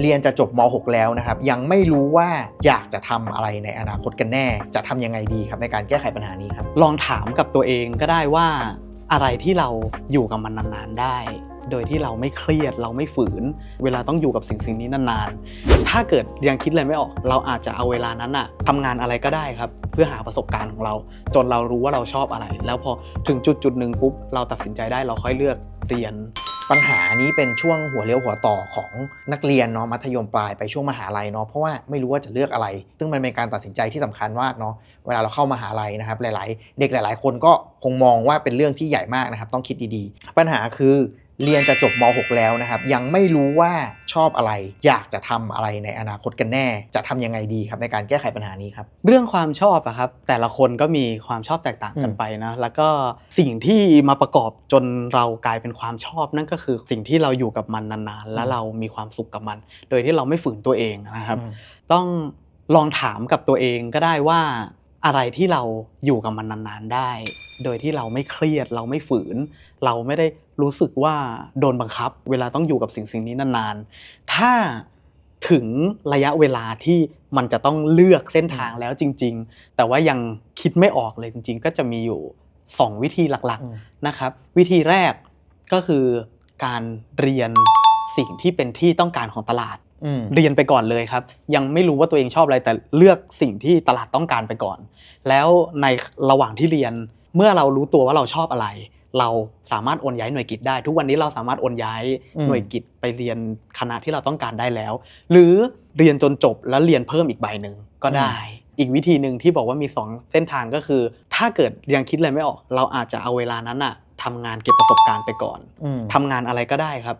เรียนจะจบม .6 แล้วนะครับ ยังไม่รู้ว่าอยากจะทำอะไรในอนาคตกันแน่ จะทำยังไงดีครับในการแก้ไขปัญหานี้ครับ ลองถามกับตัวเองก็ได้ว่าอะไรที่เราอยู่กับมันนานๆได้ โดยที่เราไม่เครียดเราไม่ฝืน เวลาต้องอยู่กับสิ่งสิ่งนี้นานๆ ถ้าเกิดยังคิดอะไรไม่ออก เราอาจจะเอาเวลานั้นอะทำงานอะไรก็ได้ครับ เพื่อหาประสบการณ์ของเรา จนเรารู้ว่าเราชอบอะไร แล้วพอถึงจุดจุดๆหนึ่งปุ๊บเราตัดสินใจได้เราค่อยเลือกเรียน ปัญหานี้เป็นช่วงหัวเลี้ยวหัวต่อของนักเรียนเนาะมัธยมปลายไปช่วงมหาลัยเนาะเพราะว่าไม่รู้ว่าจะเลือกอะไร ซึ่งมันเป็นการตัดสินใจที่สำคัญมากเนาะเวลาเราเข้ามหาลัยนะครับหลาย ๆ เด็กหลาย ๆ คนก็คงมองว่าเป็นเรื่องที่ใหญ่มากนะครับต้องคิดดีๆ ปัญหาคือ เรียนจะจบม .6 แล้วนะครับ ยังไม่รู้ว่าชอบอะไร อยากจะทำอะไรในอนาคตกันแน่ จะทำยังไงดีครับในการแก้ไขปัญหานี้ครับ เรื่องความชอบอะครับ แต่ละคนก็มีความชอบแตกต่างกันอืมไปนะ แล้วก็สิ่งที่มาประกอบจนเรากลายเป็นความชอบ นั่นก็คือสิ่งที่เราอยู่กับมันนานๆ และเรามีความสุขกับมัน โดยที่เราไม่ฝืนตัวเองนะครับอืมต้องลองถามกับตัวเองก็ได้ว่า อะไรที่เราอยู่กับมันนานๆได้ โดยที่เราไม่เครียด เราไม่ฝืน เราไม่ได้รู้สึกว่าโดนบังคับ เวลาต้องอยู่กับสิ่งสิ่งนี้นานๆ ถ้าถึงระยะเวลาที่มันจะต้องเลือกเส้นทางแล้วจริง ๆ แต่ว่ายังคิดไม่ออกเลยจริง ๆ ก็จะมีอยู่ 2 วิธีหลักอืมๆนะครับ วิธีแรกก็คือการเรียนสิ่งที่เป็นที่ต้องการของตลาดอืม เรียนไปก่อนเลยครับ ยังไม่รู้ว่าตัวเองชอบอะไรแต่เลือกสิ่งที่ตลาดต้องการไปก่อน แล้วในระหว่างที่เรียนเมื่อเรารู้ตัวว่าเราชอบอะไร เราสามารถโอนย้ายหน่วยกิจได้ ทุกวันนี้เราสามารถโอนย้ายอืมหน่วยกิจไปเรียนคณะที่เราต้องการได้แล้ว หรือเรียนจนจบแล้วเรียนเพิ่มอีกใบหนึ่งก็ได้ อีกวิธีหนึ่งที่บอกว่ามีสองเส้นทางก็คือ ถ้าเกิดยังคิดอะไรไม่ออก เราอาจจะเอาเวลานั้นอะทำงานเก็บประสบการณ์ไปก่อนอืมทำงานอะไรก็ได้ครับ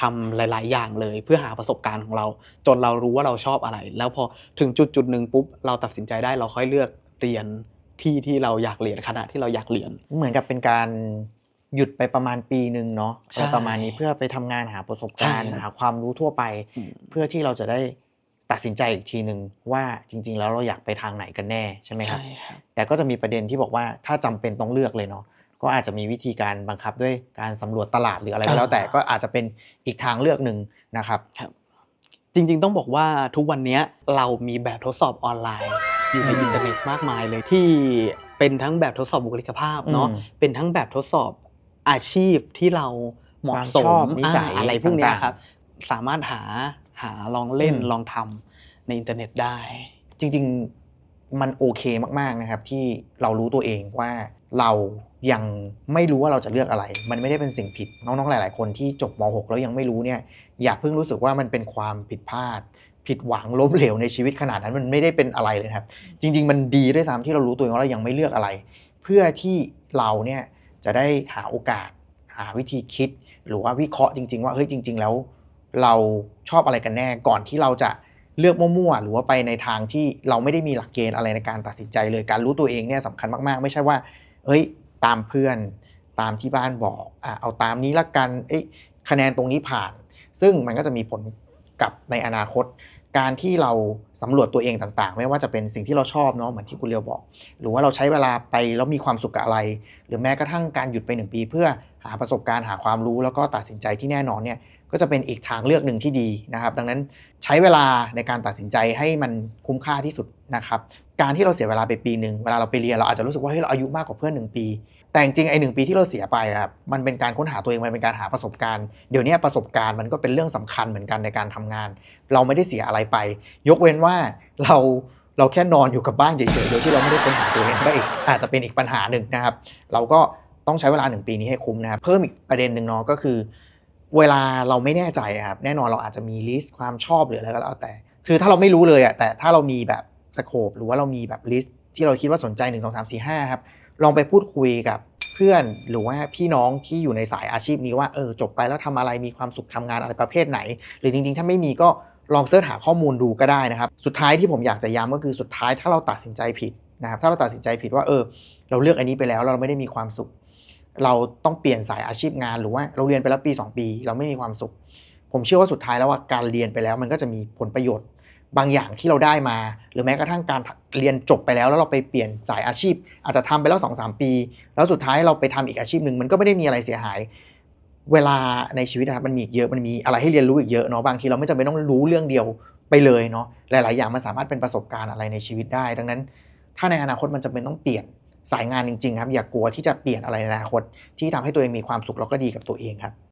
ทำหลาย ๆ อย่างเลย เพื่อหาประสบการณ์ของเรา จนเรารู้ว่าเราชอบอะไร แล้วพอถึงจุดจุดๆหนึ่งปุ๊บเราตัดสินใจได้เราค่อยเลือกเรียนที่ที่เราอยากเรียนคณะที่เราอยากเรียน เหมือนกับเป็นการหยุดไปประมาณปีหนึ่งเนาะใช่อะไรประมาณนี้เพื่อไปทำงานหาประสบการณ์ใช่หาความรู้ทั่วไปอืมเพื่อที่เราจะได้ตัดสินใจอีกทีหนึ่งว่าจริง ๆ แล้วเราอยากไปทางไหนกันแน่ใช่ไหมครับใช่ครับแต่ก็จะมีประเด็นที่บอกว่าถ้าจำเป็นต้องเลือกเลยเนาะ ก็อาจจะมีวิธีการบังคับด้วยการสำรวจตลาดหรืออะไรก็แล้วอ่าแต่ก็อาจจะเป็นอีกทางเลือกหนึ่งนะครับจริง ๆ ต้องบอกว่าทุกวันนี้เรามีแบบทดสอบออนไลน์ อยู่ในอืมอินเทอร์เน็ตมากมายเลยที่เป็นทั้งแบบทดสอบบุคลิกภาพเนาะอืมเป็นทั้งแบบทดสอบอาชีพที่เราเหมาะสความชมอบนิสัยอ่าอะไรพวกเนี้ยต่างๆครับ สามารถหาหาลองเล่นอืมลองทำในอินเทอร์เน็ตได้ จริง ๆ มันโอเคมากๆนะครับ ที่เรารู้ตัวเองว่าเรายังไม่รู้ว่าเราจะเลือกอะไร มันไม่ได้เป็นสิ่งผิด น้องๆ หลาย ๆ คนที่จบม .6 แล้วยังไม่รู้เนี่ยอย่าเพิ่งรู้สึกว่ามันเป็นความผิดพลาด ผิดหวังล้มเหลวในชีวิตขนาดนั้นมันไม่ได้เป็นอะไรเลยครับ จริง ๆ มันดีด้วยซ้ำที่เรารู้ตัวเองว่าเรายังไม่เลือกอะไร เพื่อที่เราเนี่ยจะได้หาโอกาส หาวิธีคิด หรือว่าวิเคราะห์จริง ๆ ว่าเฮ้ยจริง ๆ แล้ว เราชอบอะไรกันแน่ก่อนที่เราจะ เลือกมั่วๆหรือว่าไปในทางที่เราไม่ได้มีหลักเกณฑ์อะไรในการตัดสินใจเลยการรู้ตัวเองเนี่ยสำคัญมากๆ ไม่ใช่ว่า เอ้ย ตามเพื่อนตามที่บ้านบอกอะเอาตามนี้ละกันเอ้ยคะแนนตรงนี้ผ่าน ซึ่งมันก็จะมีผลกับในอนาคต การที่เราสำรวจตัวเองต่างๆ ไม่ว่าจะเป็นสิ่งที่เราชอบเนาะเหมือนที่คุณเรียวบอก หรือว่าเราใช้เวลาไปแล้วมีความสุขกับอะไร หรือแม้กระทั่งการหยุดไปหนึ่งปี เพื่อหาประสบการณ์หาความรู้แล้วก็ตัดสินใจที่แน่นอนเนี่ย ก็จะเป็นอีกทางเลือกหนึ่งที่ดีนะครับ ดังนั้นใช้เวลาในการตัดสินใจให้มันคุ้มค่าที่สุดนะครับ การที่เราเสียเวลาไปปีหนึ่งเวลาเราไปเรียนเราอาจจะรู้สึกว่าเฮ้ยเราอายุมากกว่าเพื่อนหนึ่งปี แต่จริงไอ้หนึ่งปีที่เราเสียไปครับมันเป็นการค้นหาตัวเองมันเป็นการหาประสบการณ์เดี๋ยวนี้ประสบการณ์มันก็เป็นเรื่องสำคัญเหมือนกันในการทำงาน เราไม่ได้เสียอะไรไป ยกเว้นว่าเราเราแค่นอนอยู่กับบ้านเฉยๆโดยที่เราไม่ได้ค้นหาตัวเองก็อีกอาจจะเป็นอีกปัญหาหนึ่งนะครับ เราก็ต้องใช้เวลาหนึ่งปีนี้ให้คุ้มนะครับเพิ่มอีกประเด็นหนึ่งเนาะก็คือ เวลาเราไม่แน่ใจครับแน่นอนเราอาจจะมีลิสต์ความชอบหรืออะไรก็แล้วแต่ คือถ้าเราไม่รู้เลยอะแต่ถ้าเรามีแบบสโคปหรือว่าเรามีแบบลิสต์ที่เราคิดว่าสนใจ 1 2 3 4 5ครับลองไปพูดคุยกับเพื่อนหรือว่าพี่น้องที่อยู่ในสายอาชีพนี้ว่าเออจบไปแล้วทำอะไรมีความสุขทำงานอะไรประเภทไหน หรือจริงๆ ถ้าไม่มีก็ลองเสิร์ชหาข้อมูลดูก็ได้นะครับ สุดท้ายที่ผมอยากจะย้ำก็คือสุดท้ายถ้าเราตัดสินใจผิดนะครับถ้าเราตัดสินใจผิดว่าเออ เราเลือกอันนี้ไปแล้วเราไม่ได้มีความสุข เราต้องเปลี่ยนสายอาชีพงานหรือว่าเราเรียนไปแล้วปี 2 ปี เราไม่มีความสุข ผมเชื่อว่าสุดท้ายแล้วว่าการเรียนไปแล้วมันก็จะมีผลประโยชน์บางอย่างที่เราได้มา หรือแม้กระทั่งการเรียนจบไปแล้วแล้วเราไปเปลี่ยนสายอาชีพ อาจจะทำไปแล้ว2อสปี แล้วสุดท้ายเราไปทำอีกอาชีพหนึ่งมันก็ไม่ได้มีอะไรเสียหาย เวลาในชีวิตนะครับมันมีเยอะมันมีอะไรให้เรียนรู้อีกเยอะเนาะบางทีเราไม่จำเป็นต้องรู้เรื่องเดียวไปเลยเนาะหลาย ๆ อย่างมันสามารถเป็นประสบการณ์อะไรในชีวิตได้ ดังนั้น ถ้าในอนาคตมันจะเป็นต้องเปลี่ยน สายงานจริง ๆ ครับ อย่ากกลัวที่จะเปลี่ยนอะไรในอนาคตที่ทำให้ตัวเองมีความสุขแล้วก็ดีกับตัวเองครับ